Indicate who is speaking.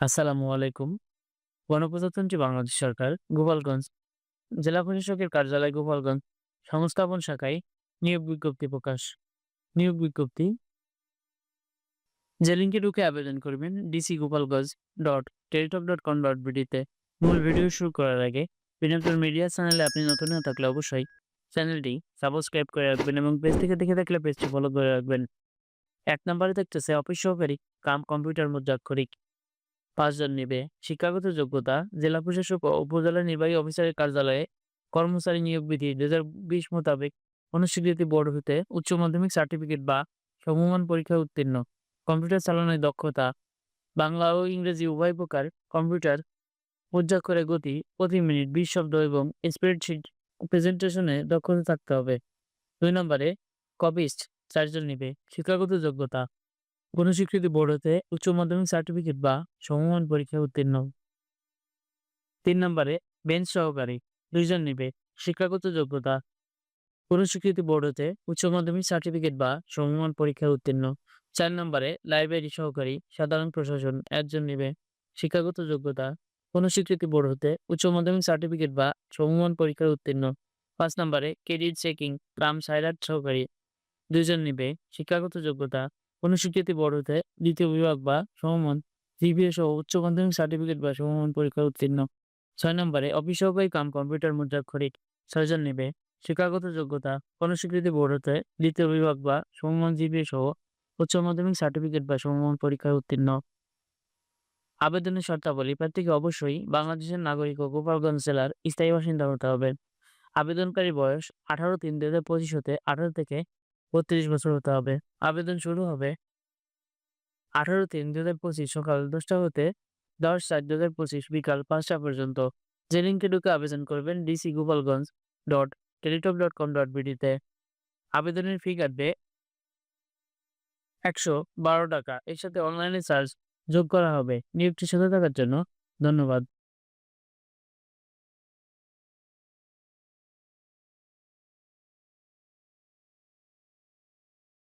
Speaker 1: আসসালামু আলাইকুম। গণপ্রজাতন্ত্রী বাংলাদেশ সরকার, গোপালগঞ্জ জেলা প্রশাসকের কার্যালয়, গোপালগঞ্জ সংস্থাপন শাখায় নিয়োগ বিজ্ঞপ্তি প্রকাশ। নিয়োগ বিজ্ঞপ্তি। যে লিঙ্কে ঢুকে আবেদন করবেন DC Gopalganj dot Teletalk dot com dot বিডিতে মূল ভিডিও শুরু করার আগে বিনোদন মিডিয়া চ্যানেলে আপনি নতুন হয়ে থাকলে অবশ্যই চ্যানেলটি সাবস্ক্রাইব করে রাখবেন এবং পেজ থেকে দেখে থাকলে পেজটি ফলো করে রাখবেন। এক নম্বরে দেখতেছে অফিস সহকারী, কাম কম্পিউটার মুদ্রাক্ষরিক। পাঁচজন নেবে। শিক্ষাগত যোগ্যতা, জেলা প্রশাসক ও উপজেলা নির্বাহী অফিসারের কার্যালয়ে কর্মচারী নিয়োগ বিধি দুই হাজার বিশ মোতাবেক অনুস্বীকৃতি বোর্ড হতে উচ্চ মাধ্যমিক সার্টিফিকেট বা সমমান পরীক্ষায় উত্তীর্ণ। কম্পিউটার চালানোর দক্ষতা, বাংলা ও ইংরেজি উভয় প্রকার কম্পিউটার মুদ্রাক্ষরের গতি প্রতি মিনিট বিশ শব্দ এবং স্প্রেডশিট প্রেজেন্টেশনে দক্ষতা থাকতে হবে। দুই নম্বরে, কপিস্ট চারজন নেবে। শিক্ষাগত যোগ্যতা কোনো স্বীকৃতি বোর্ড হতে উচ্চ মাধ্যমিক সার্টিফিকেট বা সমমান পরীক্ষায় উত্তীর্ণ। তিন নম্বরে বেঞ্চ সহকারী, দুইজন নিবে। শিক্ষাগত যোগ্যতা কোনো স্বীকৃতি বোর্ড হতে উচ্চ মাধ্যমিক সার্টিফিকেট বা সমমান পরীক্ষায় উত্তীর্ণ। চার নম্বরে লাইব্রেরি সহকারী, সাধারণ প্রশাসন, একজন নিবে। শিক্ষাগত যোগ্যতা কোনো স্বীকৃতি বোর্ড হতে উচ্চ মাধ্যমিক সার্টিফিকেট বা সমমান পরীক্ষায় উত্তীর্ণ। পাঁচ নম্বরে ক্রেডিট চেকিং গ্রাম সাইরাট সহকারী, দুইজন নিবে। শিক্ষাগত যোগ্যতা কোনো স্বীকৃতি বোর্ড হতে দ্বিতীয় বিভাগ বা সমমান জিপিএ সহ উচ্চ মাধ্যমিক সার্টিফিকেট বা সমমান পরীক্ষা উত্তীর্ণ। ছয় নম্বরে অফিস সহকারী কাম কম্পিউটার মুদ্রাক্ষরিক ছয়জন নেবে। শিক্ষাগত যোগ্যতা, কোনো স্বীকৃতি বোর্ড হতে দ্বিতীয় বিভাগ বা সমমান জিপিএ সহ উচ্চ মাধ্যমিক সার্টিফিকেট বা সমমান পরীক্ষায় উত্তীর্ণ। আবেদনের শর্তাবলী প্রার্থীকে অবশ্যই বাংলাদেশের নাগরিক ও গোপালগঞ্জ জেলার স্থায়ী বাসিন্দা হতে হবে। আবেদনকারী বয়স আঠারো তিন দু হাজার পঁচিশ হতে আঠারো থেকে বত্রিশ বছর হতে হবে। আবেদন শুরু হবে আঠারো তিন দু হাজার পঁচিশ সকাল দশটা হতে দশ চার দু হাজার পঁচিশ বিকাল পাঁচটা পর্যন্ত। যে লিঙ্কে ঢুকে আবেদন করবেন DC Gopalganj dot Teletalk dot com dot বিডিতে আবেদনের ফি কাটবে একশো বারো টাকা। এর সাথে অনলাইনে চার্জ যোগ করা হবে। নিয়োগটির সাথে থাকার জন্য ধন্যবাদ।